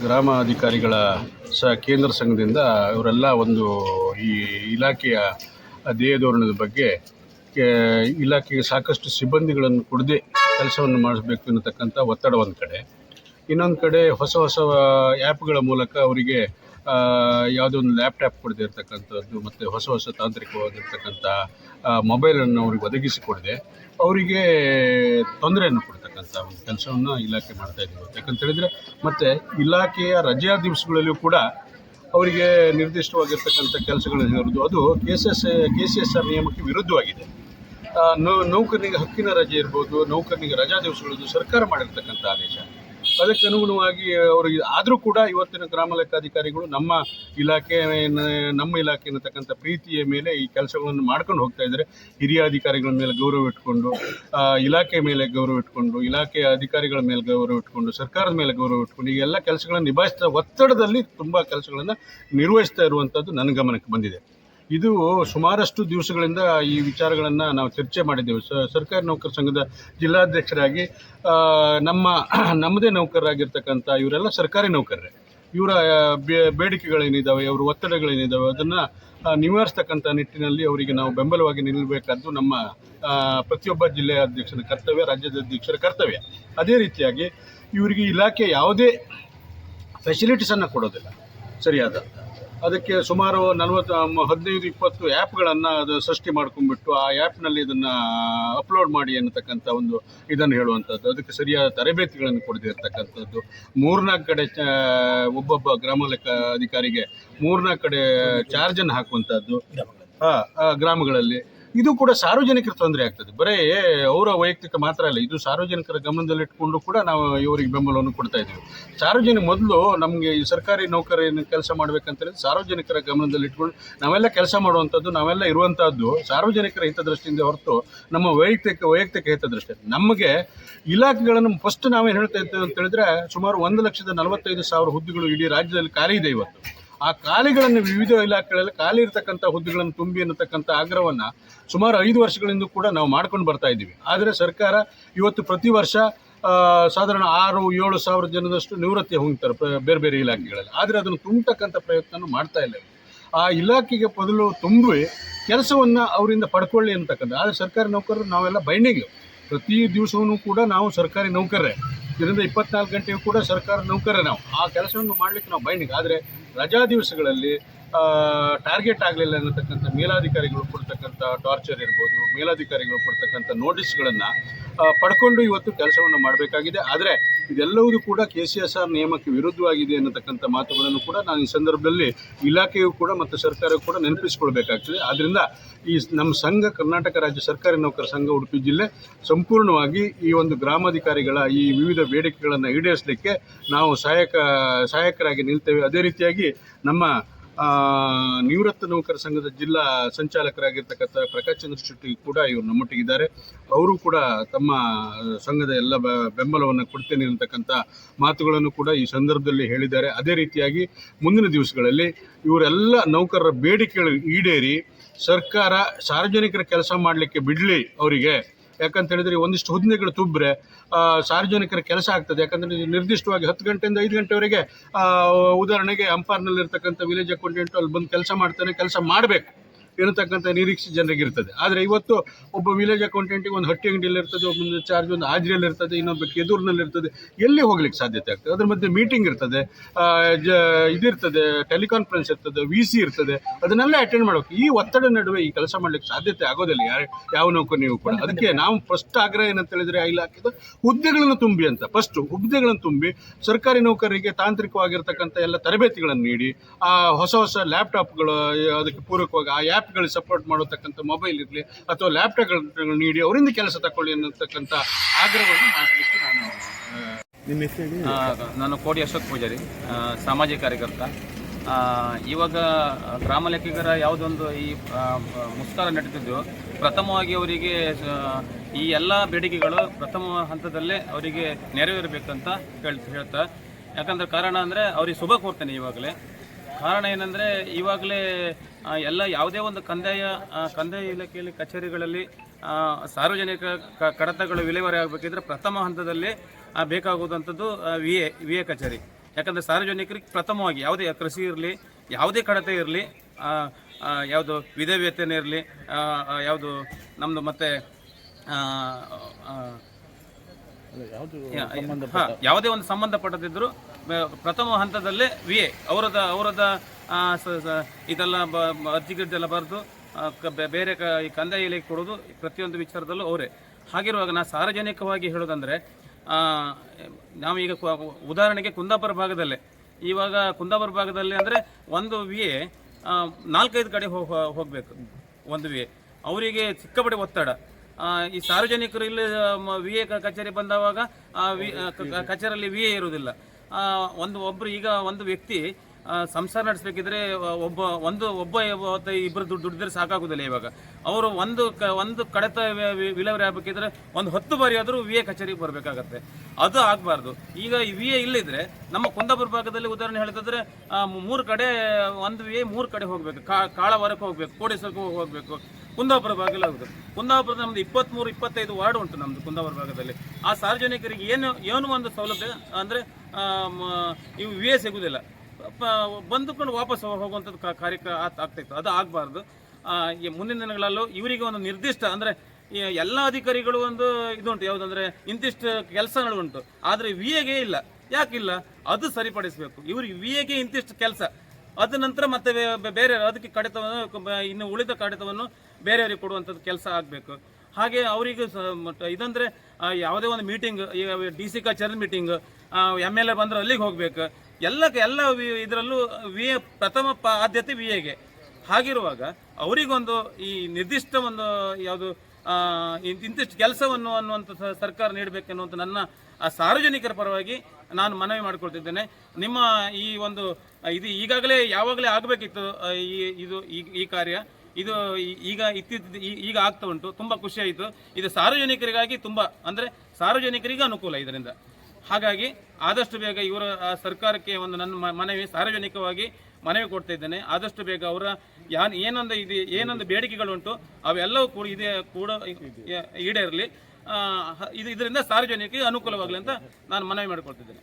ಗ್ರಾಮ ಅಧಿಕಾರಿಗಳ ಸ ಕೇಂದ್ರ ಸಂಘದಿಂದ ಇವರೆಲ್ಲ ಒಂದು ಈ ಇಲಾಖೆಯ ಧ್ಯೇಯಧೋರಣದ ಬಗ್ಗೆ ಇಲಾಖೆಗೆ ಸಾಕಷ್ಟು ಸಿಬ್ಬಂದಿಗಳನ್ನು ಕೊಡದೆ ಕೆಲಸವನ್ನು ಮಾಡಿಸಬೇಕು ಎನ್ನತಕ್ಕಂಥ ಒತ್ತಡ ಒಂದು ಕಡೆ. ಇನ್ನೊಂದು ಕಡೆ ಹೊಸ ಹೊಸ ಆ್ಯಪ್ಗಳ ಮೂಲಕ ಅವರಿಗೆ ಯಾವುದೋ ಒಂದು ಲ್ಯಾಪ್ಟಾಪ್ ಕೊಡದೆ ಇರತಕ್ಕಂಥದ್ದು ಮತ್ತು ಹೊಸ ಹೊಸ ತಾಂತ್ರಿಕವಾಗಿರ್ತಕ್ಕಂಥ ಮೊಬೈಲನ್ನು ಅವ್ರಿಗೆ ಒದಗಿಸಿಕೊಡದೆ ಅವರಿಗೆ ತೊಂದರೆಯನ್ನು ಕೊಡ್ತಕ್ಕಂಥ ಒಂದು ಕೆಲಸವನ್ನು ಇಲಾಖೆ ಮಾಡ್ತಾ ಇದ್ದೀವಿ. ಯಾಕಂತ ಹೇಳಿದರೆ, ಮತ್ತು ಇಲಾಖೆಯ ರಜೆಯ ದಿವಸಗಳಲ್ಲಿಯೂ ಕೂಡ ಅವರಿಗೆ ನಿರ್ದಿಷ್ಟವಾಗಿರ್ತಕ್ಕಂಥ ಕೆಲಸಗಳನ್ನು ಹೇರೋದು ಅದು K C S K C S R ನಿಯಮಕ್ಕೆ ವಿರುದ್ಧವಾಗಿದೆ. ನೌಕರನಿಗೆ ಹಕ್ಕಿನ ರಜೆ ಇರ್ಬೋದು, ನೌಕರನಿಗೆ ರಜಾ ದಿವಸಗಳದ್ದು ಸರ್ಕಾರ ಮಾಡಿರ್ತಕ್ಕಂಥ ಆದೇಶ. ಅದಕ್ಕೆ ಅನುಗುಣವಾಗಿ ಅವರು ಆದರೂ ಕೂಡ ಇವತ್ತಿನ ಗ್ರಾಮ ಲೆಕ್ಕಾಧಿಕಾರಿಗಳು ನಮ್ಮ ಇಲಾಖೆ ನಮ್ಮ ಇಲಾಖೆ ಅನ್ನತಕ್ಕಂಥ ಪ್ರೀತಿಯ ಮೇಲೆ ಈ ಕೆಲಸಗಳನ್ನು ಮಾಡ್ಕೊಂಡು ಹೋಗ್ತಾ ಇದ್ದಾರೆ. ಹಿರಿಯ ಅಧಿಕಾರಿಗಳ ಮೇಲೆ ಗೌರವ ಇಟ್ಕೊಂಡು ಇಲಾಖೆ ಮೇಲೆ ಗೌರವ ಇಟ್ಕೊಂಡು ಇಲಾಖೆಯ ಅಧಿಕಾರಿಗಳ ಮೇಲೆ ಗೌರವ ಇಟ್ಕೊಂಡು, ಸರ್ಕಾರದ ಮೇಲೆ ಗೌರವ ಇಟ್ಕೊಂಡು ಈ ಎಲ್ಲ ಕೆಲಸಗಳನ್ನು ನಿಭಾಯಿಸ್ತಾ ಒತ್ತಡದಲ್ಲಿ ತುಂಬ ಕೆಲಸಗಳನ್ನು ನಿರ್ವಹಿಸ್ತಾ ಇರುವಂಥದ್ದು ನನ್ನ ಗಮನಕ್ಕೆ ಬಂದಿದೆ. ಇದು ಸುಮಾರಷ್ಟು ದಿವಸಗಳಿಂದ ಈ ವಿಚಾರಗಳನ್ನು ನಾವು ಚರ್ಚೆ ಮಾಡಿದ್ದೆವು. ಸರ್ಕಾರಿ ನೌಕರ ಸಂಘದ ಜಿಲ್ಲಾಧ್ಯಕ್ಷರಾಗಿ ನಮ್ಮ, ನಮ್ಮದೇ ನೌಕರರಾಗಿರ್ತಕ್ಕಂಥ ಇವರೆಲ್ಲ ಸರ್ಕಾರಿ ನೌಕರರೇ. ಇವರ ಬೇಡಿಕೆಗಳೇನಿದ್ದಾವೆ ಅವರ ಒತ್ತಡಗಳೇನಿದ್ದಾವೆ ಅದನ್ನು ನಿವಾರಿಸ್ತಕ್ಕಂಥ ನಿಟ್ಟಿನಲ್ಲಿ ಅವರಿಗೆ ನಾವು ಬೆಂಬಲವಾಗಿ ನಿಲ್ಲಬೇಕಾದ್ದು ನಮ್ಮ ಪ್ರತಿಯೊಬ್ಬ ಜಿಲ್ಲೆಯ ಅಧ್ಯಕ್ಷರ ಕರ್ತವ್ಯ, ರಾಜ್ಯದ ಅಧ್ಯಕ್ಷರ ಕರ್ತವ್ಯ. ಅದೇ ರೀತಿಯಾಗಿ ಇವರಿಗೆ ಇಲಾಖೆ ಯಾವುದೇ ಫೆಸಿಲಿಟೀಸನ್ನು ಕೊಡೋದಿಲ್ಲ. ಸರಿಯಾದ ಅದಕ್ಕೆ ಸುಮಾರು ನಲವತ್ತು ಹದಿನೈದು ಇಪ್ಪತ್ತು ಆ್ಯಪ್ಗಳನ್ನು ಅದು ಸೃಷ್ಟಿ ಮಾಡ್ಕೊಂಡ್ಬಿಟ್ಟು ಆ ಆ್ಯಪ್ನಲ್ಲಿ ಇದನ್ನು ಅಪ್ಲೋಡ್ ಮಾಡಿ ಅನ್ನತಕ್ಕಂಥ ಒಂದು ಇದನ್ನು ಹೇಳುವಂಥದ್ದು. ಅದಕ್ಕೆ ಸರಿಯಾದ ತರಬೇತಿಗಳನ್ನು ಕೊಡದಿರ್ತಕ್ಕಂಥದ್ದು. ಮೂರ್ನಾಲ್ಕು ಕಡೆ ಚ ಒಬ್ಬೊಬ್ಬ ಗ್ರಾಮ ಲೆಕ್ಕ ಅಧಿಕಾರಿಗೆ ಮೂರ್ನಾಲ್ಕು ಕಡೆ ಚಾರ್ಜನ್ನು ಹಾಕುವಂಥದ್ದು. ಹಾಂ ಆ, ಗ್ರಾಮಗಳಲ್ಲಿ. ಇದು ಕೂಡ ಸಾರ್ವಜನಿಕರ ತೊಂದರೆ ಆಗ್ತದೆ. ಬರೀ ಅವರ ವೈಯಕ್ತಿಕ ಮಾತ್ರ ಅಲ್ಲ, ಇದು ಸಾರ್ವಜನಿಕರ ಗಮನದಲ್ಲಿಟ್ಕೊಂಡು ಕೂಡ ನಾವು ಇವರಿಗೆ ಬೆಂಬಲವನ್ನು ಕೊಡ್ತಾ ಇದ್ದೀವಿ. ಸಾರ್ವಜನಿಕ ಮೊದಲು ನಮಗೆ ಈ ಸರ್ಕಾರಿ ನೌಕರಿಯನ್ನು ಕೆಲಸ ಮಾಡಬೇಕಂತ ಹೇಳಿದ್ರೆ ಸಾರ್ವಜನಿಕರ ಗಮನದಲ್ಲಿಟ್ಕೊಂಡು ನಾವೆಲ್ಲ ಕೆಲಸ ಮಾಡುವಂಥದ್ದು, ನಾವೆಲ್ಲ ಇರುವಂಥದ್ದು ಸಾರ್ವಜನಿಕರ ಹಿತದೃಷ್ಟಿಯಿಂದ ಹೊರತು ನಮ್ಮ ವೈಯಕ್ತಿಕ ವೈಯಕ್ತಿಕ ಹಿತದೃಷ್ಟಿ. ನಮಗೆ ಇಲಾಖೆಗಳನ್ನು ಫಸ್ಟ್ ನಾವೇನು ಹೇಳ್ತಾ ಇದ್ದೇವೆ ಅಂತ ಹೇಳಿದ್ರೆ ಸುಮಾರು ಒಂದು ಲಕ್ಷದ ನಲವತ್ತೈದು ಸಾವಿರ ಹುದ್ದೆಗಳು ಇಡೀ ರಾಜ್ಯದಲ್ಲಿ ಖಾಲಿ ಇದೆ ಇವತ್ತು. ಆ ಖಾಲಿಗಳನ್ನು ವಿವಿಧ ಇಲಾಖೆಗಳಲ್ಲಿ ಖಾಲಿ ಇರತಕ್ಕಂಥ ಹುದ್ದೆಗಳನ್ನು ತುಂಬಿ ಅನ್ನತಕ್ಕಂಥ ಆಗ್ರಹವನ್ನು ಸುಮಾರು ಐದು ವರ್ಷಗಳಿಂದ ಕೂಡ ನಾವು ಮಾಡ್ಕೊಂಡು ಬರ್ತಾ ಇದ್ದೀವಿ. ಆದರೆ ಸರ್ಕಾರ ಇವತ್ತು ಪ್ರತಿ ವರ್ಷ ಸಾಧಾರಣ ಆರು, ಏಳು ಸಾವಿರ ಜನದಷ್ಟು ನಿವೃತ್ತಿ ಹೋಗ್ತಾರೆ ಬೇರೆ ಬೇರೆ ಇಲಾಖೆಗಳಲ್ಲಿ. ಆದರೆ ಅದನ್ನು ತುಂಬತಕ್ಕಂಥ ಪ್ರಯತ್ನ ಮಾಡ್ತಾ ಇಲ್ಲ ಆ ಇಲಾಖೆಗೆ ಬದಲು ತುಂಬಿ ಕೆಲಸವನ್ನು ಅವರಿಂದ ಪಡ್ಕೊಳ್ಳಿ ಅಂತಕ್ಕಂಥ ಆದರೆ ಸರ್ಕಾರಿ ನೌಕರರು ನಾವೆಲ್ಲ ಬೈಂಡಿಂಗ್ ಪ್ರತಿ ದಿವಸವೂ ಕೂಡ ನಾವು ಸರ್ಕಾರಿ ನೌಕರರೇ. ಇದರಿಂದ ಇಪ್ಪತ್ನಾಲ್ಕು ಗಂಟೆಯೂ ಕೂಡ ಸರ್ಕಾರ ನೌಕರರೇ ನಾವು. ಆ ಕೆಲಸವನ್ನು ಮಾಡಲಿಕ್ಕೆ ನಾವು ಬೈಂಡಿಂಗ್ ಆದರೆ ರಜಾ ದಿವಸಗಳಲ್ಲಿ ಟಾರ್ಗೆಟ್ ಆಗಲಿಲ್ಲ ಅನ್ನತಕ್ಕಂಥ ಮೇಲಾಧಿಕಾರಿಗಳು ಕೊಡ್ತಕ್ಕಂಥ ಟಾರ್ಚರ್ ಇರ್ಬೋದು, ಮೇಲಾಧಿಕಾರಿಗಳು ಕೊಡ್ತಕ್ಕಂಥ ನೋಟಿಸ್ಗಳನ್ನು ಪಡ್ಕೊಂಡು ಇವತ್ತು ಕೆಲಸವನ್ನು ಮಾಡಬೇಕಾಗಿದೆ. ಆದರೆ ಇದೆಲ್ಲವೂ ಕೂಡ ಕೆ ಸಿ ಎಸ್ ಆರ್ ನಿಯಮಕ್ಕೆ ವಿರುದ್ಧವಾಗಿದೆ ಅನ್ನತಕ್ಕಂಥ ಮಾತುಗಳನ್ನು ಕೂಡ ನಾನು ಈ ಸಂದರ್ಭದಲ್ಲಿ ಇಲಾಖೆಯೂ ಕೂಡ ಮತ್ತು ಸರ್ಕಾರವು ಕೂಡ ನೆನಪಿಸ್ಕೊಳ್ಬೇಕಾಗ್ತದೆ. ಆದ್ದರಿಂದ ಈ ನಮ್ಮ ಸಂಘ, ಕರ್ನಾಟಕ ರಾಜ್ಯ ಸರ್ಕಾರಿ ನೌಕರ ಸಂಘ, ಉಡುಪಿ ಜಿಲ್ಲೆ ಸಂಪೂರ್ಣವಾಗಿ ಈ ಒಂದು ಗ್ರಾಮಾಧಿಕಾರಿಗಳ ಈ ವಿವಿಧ ಬೇಡಿಕೆಗಳನ್ನು ಈಡೇರಿಸಲಿಕ್ಕೆ ನಾವು ಸಹಾಯಕ, ಸಹಾಯಕರಾಗಿ ನಿಲ್ತೇವೆ. ಅದೇ ರೀತಿಯಾಗಿ ನಮ್ಮ ನಿವೃತ್ತ ನೌಕರ ಸಂಘದ ಜಿಲ್ಲಾ ಸಂಚಾಲಕರಾಗಿರ್ತಕ್ಕಂಥ ಪ್ರಕಾಶ್ ಚಂದ್ರ ಶೆಟ್ಟಿ ಕೂಡ ಇವರು ನಮ್ಮೊಟ್ಟಿಗಿದ್ದಾರೆ. ಅವರು ಕೂಡ ತಮ್ಮ ಸಂಘದ ಎಲ್ಲ ಬೆಂಬಲವನ್ನು ಕೊಡ್ತೇನೆ ಅಂತಕ್ಕಂಥ ಮಾತುಗಳನ್ನು ಕೂಡ ಈ ಸಂದರ್ಭದಲ್ಲಿ ಹೇಳಿದ್ದಾರೆ. ಅದೇ ರೀತಿಯಾಗಿ ಮುಂದಿನ ದಿವಸಗಳಲ್ಲಿ ಇವರೆಲ್ಲ ನೌಕರರ ಬೇಡಿಕೆಗಳು ಈಡೇರಿ ಸರ್ಕಾರ ಸಾರ್ವಜನಿಕರ ಕೆಲಸ ಮಾಡಲಿಕ್ಕೆ ಬಿಡಲಿ ಅವರಿಗೆ. ಯಾಕಂತ ಹೇಳಿದ್ರೆ ಒಂದಿಷ್ಟು ಹುದ್ದೆಗಳು ತುಂಬ್ರೆ ಸಾರ್ವಜನಿಕರ ಕೆಲಸ ಆಗ್ತದೆ. ಯಾಕಂದ್ರೆ ನಿರ್ದಿಷ್ಟವಾಗಿ ಹತ್ತು ಗಂಟೆಯಿಂದ ಐದು ಗಂಟೆವರೆಗೆ ಉದಾಹರಣೆಗೆ ಅಂಪಾರ್ನಲ್ಲಿರ್ತಕ್ಕಂಥ ವಿಲೇಜ್ ಅಕೌಂಟೆಂಟ್ ಅಲ್ಲಿ ಬಂದು ಕೆಲಸ ಮಾಡ್ತಾನೆ, ಕೆಲಸ ಮಾಡಬೇಕು. ಇರತಕ್ಕಂಥ ನಿರೀಕ್ಷೆ ಜನರಿಗೆ ಇರ್ತದೆ ಆದರೆ ಇವತ್ತು ಒಬ್ಬ ವಿಲೇಜ್ ಅಕೌಂಟೆಂಟಿಗೆ ಒಂದು ಹಟ್ಟಿ ಅಂಗಡಿಯಲ್ಲಿ ಇರ್ತದೆ ಒಬ್ಬೊಂದು ಚಾರ್ಜ್ ಒಂದು ಆಜ್ರಿಯಲ್ಲಿ ಇರ್ತದೆ, ಇನ್ನೊಬ್ಬ ಕೆದೂರಿನಲ್ಲಿ ಇರ್ತದೆ, ಎಲ್ಲಿ ಹೋಗ್ಲಿಕ್ಕೆ ಸಾಧ್ಯತೆ ಆಗ್ತದೆ. ಅದ್ರ ಮಧ್ಯೆ ಮೀಟಿಂಗ್ ಇರ್ತದೆ ಜ, ಇದಿರ್ತದೆ ಟೆಲಿಕಾನ್ಫರೆನ್ಸ್ ಇರ್ತದೆ ವಿ ಸಿ ಇರ್ತದೆ, ಅದನ್ನೆಲ್ಲ ಅಟೆಂಡ್ ಮಾಡಬೇಕು ಈ ಒತ್ತಡ ನಡುವೆ ಈ ಕೆಲಸ ಮಾಡ್ಲಿಕ್ಕೆ ಸಾಧ್ಯತೆ ಆಗೋದಿಲ್ಲ. ಯಾರು, ಯಾವ ನೌಕರನಿಗೂ ಕೂಡ. ಅದಕ್ಕೆ ನಾವು ಫಸ್ಟ್ ಆಗ್ರಹ ಏನಂತ ಹೇಳಿದ್ರೆ ಇಲಾಖೆದು ಹುದ್ದೆಗಳನ್ನು ತುಂಬಿ ಅಂತ. ಫಸ್ಟ್ ಹುದ್ದೆಗಳನ್ನು ತುಂಬಿ ಸರ್ಕಾರಿ ನೌಕರರಿಗೆ ತಾಂತ್ರಿಕವಾಗಿರ್ತಕ್ಕಂಥ ಎಲ್ಲ ತರಬೇತಿಗಳನ್ನು ನೀಡಿ, ಆ ಹೊಸ ಹೊಸ ಲ್ಯಾಪ್ಟಾಪ್ಗಳು ಅದಕ್ಕೆ ಪೂರಕವಾಗಿ ಆ ಆ್ಯಪ್ಗಳಿಗೆ ಸಪೋರ್ಟ್ ಮಾಡತಕ್ಕಂಥ ಮೊಬೈಲ್ ಇರಲಿ ಅಥವಾ ಲ್ಯಾಪ್ಟಾಪ್ಗಳನ್ನು ನೀಡಿ ಅವರಿಂದ ಕೆಲಸ ತಗೊಳ್ಳಿ ಅನ್ನತಕ್ಕಂಥ ಆಗ್ರಹವನ್ನು ಮಾಡಲಿಕ್ಕೆ ನಾನು ನಾನು ಕೋಡಿ ಅಶೋಕ್ ಪೂಜಾರಿ ಸಾಮಾಜಿಕ ಕಾರ್ಯಕರ್ತ. ಆ, ಇವಾಗ ಗ್ರಾಮ ಲೆಕ್ಕಿಗರ ಯಾವುದೊಂದು ಈ ಮುಷ್ಕರ ನಡೀತಿದ್ದು ಪ್ರಥಮವಾಗಿ ಅವರಿಗೆ ಈ ಎಲ್ಲ ಬೇಡಿಕೆಗಳು ಪ್ರಥಮ ಹಂತದಲ್ಲೇ ಅವರಿಗೆ ನೆರವೇರಬೇಕಂತ ಹೇಳ್ ಹೇಳ್ತಾ ಯಾಕಂದ್ರೆ ಕಾರಣ ಅಂದರೆ ಅವ್ರಿಗೆ ಶುಭ ಕೋರ್ತೇನೆ ಇವಾಗಲೇ. ಕಾರಣ ಏನಂದರೆ ಇವಾಗಲೇ ಎಲ್ಲ ಯಾವುದೇ ಒಂದು ಕಂದಾಯ ಕಂದಾಯ ಇಲಾಖೆಯಲ್ಲಿ ಕಚೇರಿಗಳಲ್ಲಿ ಸಾರ್ವಜನಿಕ ಕಡತಗಳು ವಿಲೇವಾರಿ ಆಗಬೇಕಿದ್ರೆ ಪ್ರಥಮ ಹಂತದಲ್ಲಿ ಬೇಕಾಗುವಂಥದ್ದು ವಿ ಎ ವಿ ಎ ಕಚೇರಿ. ಯಾಕಂದರೆ ಸಾರ್ವಜನಿಕರಿಗೆ ಪ್ರಥಮವಾಗಿ ಯಾವುದೇ ಕೃಷಿ ಇರಲಿ ಯಾವುದೇ ಕಡತೆ ಇರಲಿ ಯಾವುದು ವಿಧವೇತನ ಇರಲಿ ಯಾವುದು ನಮ್ಮದು ಮತ್ತೆ ಯಾವುದೇ ಒಂದು ಸಂಬಂಧಪಟ್ಟದಿದ್ರು ಬ- ಪ್ರಥಮ ಹಂತದಲ್ಲೇ ವಿ ಎ. ಅವರದ ಅವರದ ಇದೆಲ್ಲ ಬ- ಬ- ಅರ್ಜಿ ಗಿರ್ಜಿ ಬರೆದು ಬೇರೆ ಕ, ಈ ಕಂದಾಯ ಇಲಾಖೆ ಕೊಡೋದು ಪ್ರತಿಯೊಂದು ವಿಚಾರದಲ್ಲೂ ಅವರೇ. ಹಾಗಿರುವಾಗ ನಾನು ಸಾರ್ವಜನಿಕವಾಗಿ ಹೇಳೋದಂದರೆ ನಾವೀಗ ಉದಾಹರಣೆಗೆ ಕುಂದಾಪುರ ಭಾಗದಲ್ಲೇ. ಇವಾಗ ಕುಂದಾಪುರ ಭಾಗದಲ್ಲಿ ಅಂದರೆ ಒಂದು ವಿ ಎ ನಾಲ್ಕೈದು ಕಡೆ ಹೋಗಬೇಕು. ಒಂದು ವಿ ಎ. ಅವರಿಗೆ ಸಿಕ್ಕಾಪಟ್ಟೆ ಒತ್ತಡ. ಈ ಸಾರ್ವಜನಿಕರು ಇಲ್ಲಿ ವಿ ಎ ಕಚೇರಿ ಬಂದವಾಗ ಆ, ವಿ ಕಚೇರಿಯಲ್ಲಿ ವಿ ಎ ಇರುವುದಿಲ್ಲ. ಒಂದು ಒಬ್ಬರು ಈಗ ಒಂದು ವ್ಯಕ್ತಿ ಸಂಸಾರ ನಡೆಸಬೇಕಿದ್ರೆ ಒಬ್ಬ, ಒಂದು, ಒಬ್ಬ ಇಬ್ಬರು ದುಡ್ಡು ದುಡ್ಡಿದ್ರೆ ಸಾಕಾಗುದಿಲ್ಲ ಇವಾಗ. ಅವರು ಒಂದು ಕ, ಒಂದು ಕಡತ ವಿಲೇವಾರಿ ಆಗಬೇಕಿದ್ರೆ ಒಂದು ಹತ್ತು ಬಾರಿ ಆದರೂ ವಿ ಎ ಕಚೇರಿಗೆ ಬರಬೇಕಾಗತ್ತೆ. ಅದು ಆಗಬಾರ್ದು. ಈಗ ವಿ ಎ ಇಲ್ಲಿದ್ರೆ, ನಮ್ಮ ಕುಂದಾಪುರ ಭಾಗದಲ್ಲಿ ಉದಾಹರಣೆ ಹೇಳ್ತಿದ್ರೆ ಮೂರು ಕಡೆ, ಒಂದು ವಿ ಎ ಮೂರು ಕಡೆ ಹೋಗಬೇಕು. ಕಾಳವಾರಕ್ಕೆ ಹೋಗಬೇಕು ಕೋಡೇಶ್ವರಕ್ಕೆ ಹೋಗಬೇಕು. ಕುಂದಾಪುರ ಭಾಗದಲ್ಲಿ ಆಗುತ್ತೆ. ಕುಂದಾಪುರದ ನಮ್ದು ಇಪ್ಪತ್ತ್ಮೂರು ಇಪ್ಪತ್ತೈದು ವಾರ್ಡ್ ಉಂಟು ನಮ್ಮದು ಕುಂದಾಪುರ ಭಾಗದಲ್ಲಿ. ಆ ಸಾರ್ವಜನಿಕರಿಗೆ ಏನು ಏನು ಒಂದು ಸೌಲಭ್ಯ, ಅಂದರೆ ಇವು ವಿ ಎ ಸಿಗುವುದಿಲ್ಲ ಬಂದುಕೊಂಡು ವಾಪಸ್ ಹೋಗುವಂಥದ್ದು ಕಾರ್ಯಕ್ರಮ ಕಾರ್ಯ ಆಗ್ತಾಯಿತ್ತು ಅದು ಆಗಬಾರ್ದು. ಮುಂದಿನ ದಿನಗಳಲ್ಲೂ ಇವರಿಗೆ ಒಂದು ನಿರ್ದಿಷ್ಟ, ಅಂದರೆ ಎಲ್ಲ ಅಧಿಕಾರಿಗಳು ಒಂದು ಇದುಂಟು. ಯಾವುದಂದ್ರೆ, ಇಂತಿಷ್ಟು ಕೆಲಸಗಳು ಉಂಟು. ಆದರೆ ವಿ ಎಗೆ ಇಲ್ಲ. ಯಾಕಿಲ್ಲ? ಅದು ಸರಿಪಡಿಸಬೇಕು. ಇವ್ರಿಗೆ ವಿ ಎಗೆ ಇಂತಿಷ್ಟು ಕೆಲಸ. ಅದ ನಂತರ ಮತ್ತೆ ಬೇರೆ ಅದಕ್ಕೆ ಕಡಿತವನ್ನು, ಇನ್ನು ಉಳಿದ ಕಡಿತವನ್ನು ಬೇರೆಯವರಿಗೆ ಕೊಡುವಂಥದ್ದು ಕೆಲಸ ಆಗಬೇಕು. ಹಾಗೆ ಅವರಿಗೆ ಇದಂದ್ರೆ ಯಾವುದೇ ಒಂದು ಮೀಟಿಂಗ್ ಈಗ ಡಿ ಸಿ ಕಚೇರಿ ಮೀಟಿಂಗ್ ಎಂ ಎಲ್ ಎ ಬಂದ್ರೆ ಅಲ್ಲಿಗೆ ಹೋಗ್ಬೇಕು. ಎಲ್ಲ ಎಲ್ಲ ಇದರಲ್ಲೂ ವಿ ಎ ಪ್ರಥಮ ಆದ್ಯತೆ ವಿ ಎಗೆ ಹಾಗಿರುವಾಗ ಅವರಿಗೊಂದು ಈ ನಿರ್ದಿಷ್ಟ ಒಂದು ಯಾವುದು ಇಂತಿಷ್ಟು ಕೆಲಸವನ್ನು ಅನ್ನುವಂಥ ಸರ್ಕಾರ ನೀಡಬೇಕೆನ್ನುವಂಥ ನನ್ನ ಆ ಸಾರ್ವಜನಿಕರ ಪರವಾಗಿ ನಾನು ಮನವಿ ಮಾಡಿಕೊಳ್ತಿದ್ದೇನೆ. ನಿಮ್ಮ ಈ ಒಂದು, ಇದು ಈಗಾಗಲೇ ಯಾವಾಗಲೇ ಆಗಬೇಕಿತ್ತು ಈ, ಇದು ಈ- ಕಾರ್ಯ, ಇದು ಈಗ ಇತ್ತೀಚ ಈಗ ಆಗ್ತಾ ಉಂಟು, ತುಂಬ ಖುಷಿ ಆಯಿತು. ಇದು ಸಾರ್ವಜನಿಕರಿಗಾಗಿ ತುಂಬ, ಅಂದರೆ ಸಾರ್ವಜನಿಕರಿಗೆ ಅನುಕೂಲ ಇದರಿಂದ. ಹಾಗಾಗಿ ಆದಷ್ಟು ಬೇಗ ಇವರ ಸರ್ಕಾರಕ್ಕೆ ಒಂದು ನನ್ನ ಮನವಿ, ಸಾರ್ವಜನಿಕವಾಗಿ ಮನವಿ ಕೊಡ್ತಾ ಇದ್ದೇನೆ ಆದಷ್ಟು ಬೇಗ ಅವರ, ಯಾನ್, ಏನೊಂದು ಇದು, ಏನೊಂದು ಬೇಡಿಕೆಗಳುಂಟು, ಅವೆಲ್ಲವೂ ಕೂಡ ಇದೆ, ಕೂಡ ಈಡೇರಲಿ. ಇದು ಇದರಿಂದ ಸಾರ್ವಜನಿಕರಿಗೆ ಅನುಕೂಲವಾಗಲಿ ಅಂತ ನಾನು ಮನವಿ ಮಾಡಿಕೊಳ್ತಿದ್ದೇನೆ.